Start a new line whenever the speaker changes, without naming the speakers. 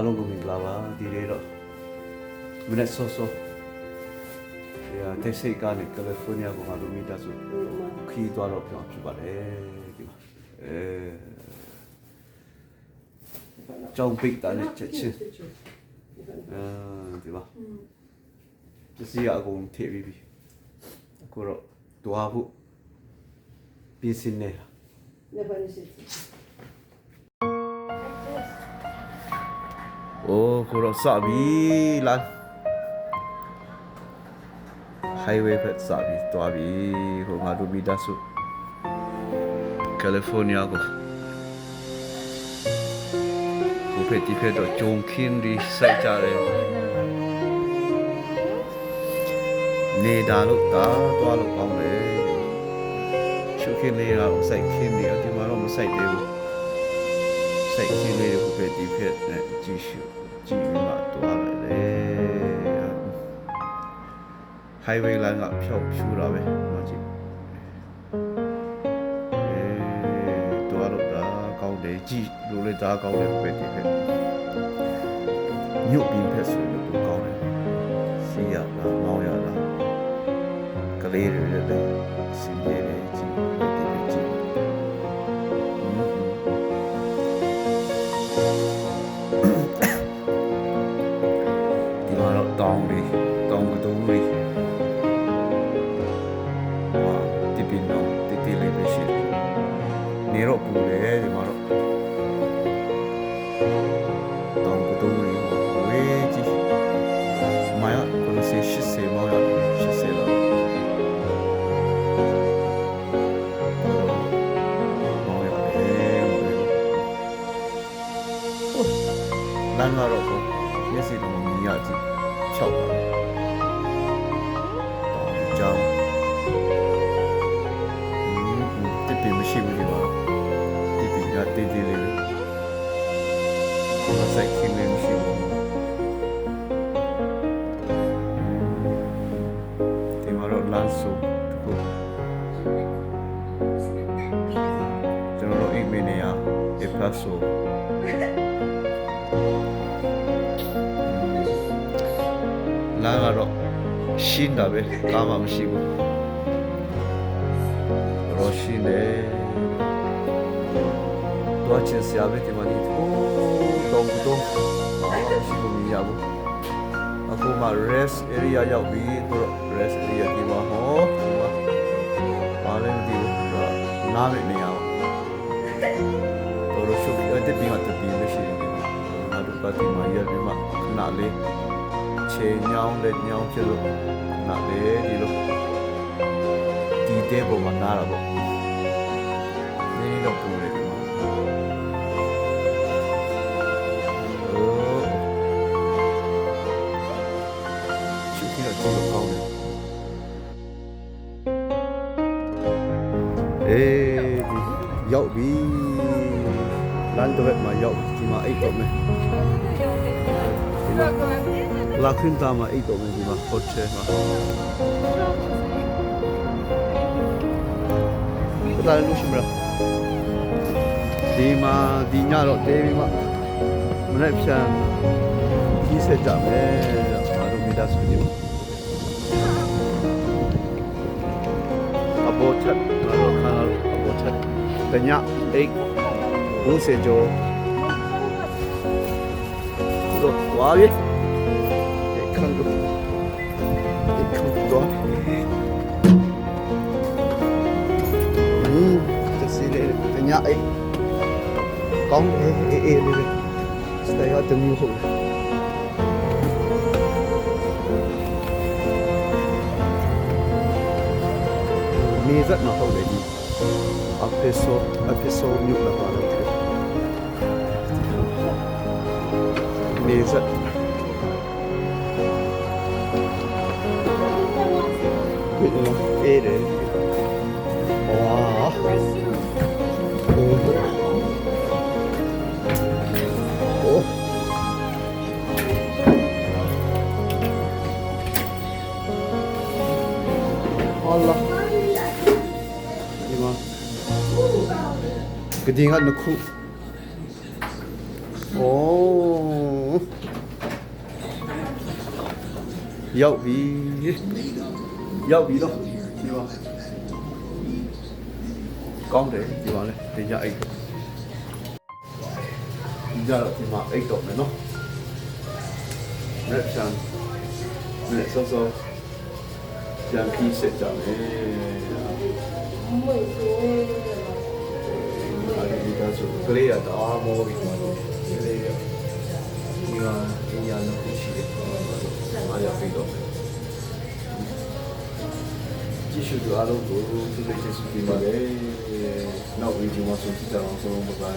အားလုံးကိုမင်္ဂလာပါဒီနေ့တော့မနေ့စောစောဒီအတက်စိတ်ကနေကယ်လီဖိုးနီးယားကိုငါတို့မိသားစုခီးသွားတော့ပြောင်းဖြစ်ပါတယ်ဒီမှာအဲကြောင်ပိတ်တာနဲ့ချက်ချင်းအဲဒီမှာပစ္စည်းအကုန်ထည့်ပြီးပြီအခုတော့တွားဖို့ပြင်ဆင်နေတာ
Ne panisi.
โอ้ခုတော့စပြီလမ်း highway ဖက်စပြီတွားပြီဟိုငါတို့မိသားစုကယ်လီဖိုးနီးယားကိုကိုဖက်ဒီဖက်တော့ဂျုံခင်းဒီစိုက်ကြတယ်နေတာလို့တာတွားလို့ကောင်းတယ်ချုပ်ခင်းလေးတော့စိုက်ခင်းနေအဒီမှာတော့မစိုက်သေးဘူး စိတ်ကြီးလေးကိုပဲဒီဖက်နဲ့ကြည့်ရှုကြည့်ပြီးမှတွားလိုက်လေ highway line ကဖြောက်ဖြူတာပဲမကြည့်အဲတွားတော့ဒါကောင်းတယ်ကြည့်လို့လေဒါကောင်းတယ်ပဲဒီဖက်ညုတ်ပြီးဖက်ဆိုလို့ကောင်းတယ်စီရလားမောင်းရလားကလေးတွေလည်းစင် နေတော့ပူတယ်ဒီမှာတော့တောင်းကတုံးလေးဝေးကြီးမိုင်ကကိုစီရှစ်စေမောရရှစ်စေတော့မောင်ရတယ်လမ်းကတော့ကိုမျက်စိတော့မြင်ရကြည့်၆ပါ ကိုယ်စိုက်ခင်းလေးမရှိဘူးဒီမှာတော့လမ်းစုတခုကျွန်တော်တို့အိမ်မင်းနေရအဖတ်ဆိုလမ်းကတော့ရှင်းတာပဲကားမှမရှိဘူးရောရှင်းတယ်တော့ချင်စရာပဲဒီမှာဒီဟိုး တော့တော့ဘာမှမရှိဘူးမရဘူးအခုမှ rest area ရောက်ပြီဆိုတော့ rest area ဒီမှာဟောဒီမှာဘာလဲမသိဘူးဒါနားမနေရအောင်တော်တော်ရှုပ်ပြီးအဲ့ဒီမှာတပင်းမရှိဘူးငါတို့ပါတီမှာရပြီးမှခဏလေးခြေညောင်းလက်ညောင်းဖြစ်လို့နားလေဒီလိုဒီတဲ့ပုံမှာနားတာ ချူကြီးတော့ကြည့်လို့ကောင်းတယ်အေးဒီရောက်ပြီလမ်းတော့မှာရောက်ဒီမှာအိတ်တော့မယ်ဒီမှာ La Quinta ma i dove di ma forse ma Dai lu shimra Di ma di nya ro te bi ma မနေ့ဖြန်ကြီးဆက်ကြမယ်အားလုံးမိသားစုတွေ ဘောချက်ငါတို့ခါဘောချက်တညအိတ်ဘူးစေကျော်တို့ဝါရီခံကုန်ခံတော့ဘူးတစီလေတညအိတ်ကောင်းအေးအေးလေးစတေရတမျိုးဟုတ် လေဒီအပီဆိုအပီဆိုမြုပ်လာပါတော့နေဇက် Wait lang. Eh, eh. Wow. Oh. ดิ่งก็นกคู่โอ้ยาวบียาวบีเนาะดีป่ะก้องเลยดีป่ะเลยတင်ကြအိတ်ဒီကြတော့ဒီမှာအိတ်တော့မယ်နော်ရက်ချန်နဲ့ဆောဆောပြန်ပြီးစစ်ကြမယ်မွေး အဲဒီကဆိုကလေးရတော့မောပြီးသွားတယ်ကလေးရဒီမှာအရာလုံးရှိတယ်အားရပြီးတော့ကြည့်ရှုကြအားလုံးကိုသူတို့ကျေးဇူးတင်ပါတယ်နောက်ဗီဒီယိုမှာဆုံကြအောင်ဆုံးပါပါ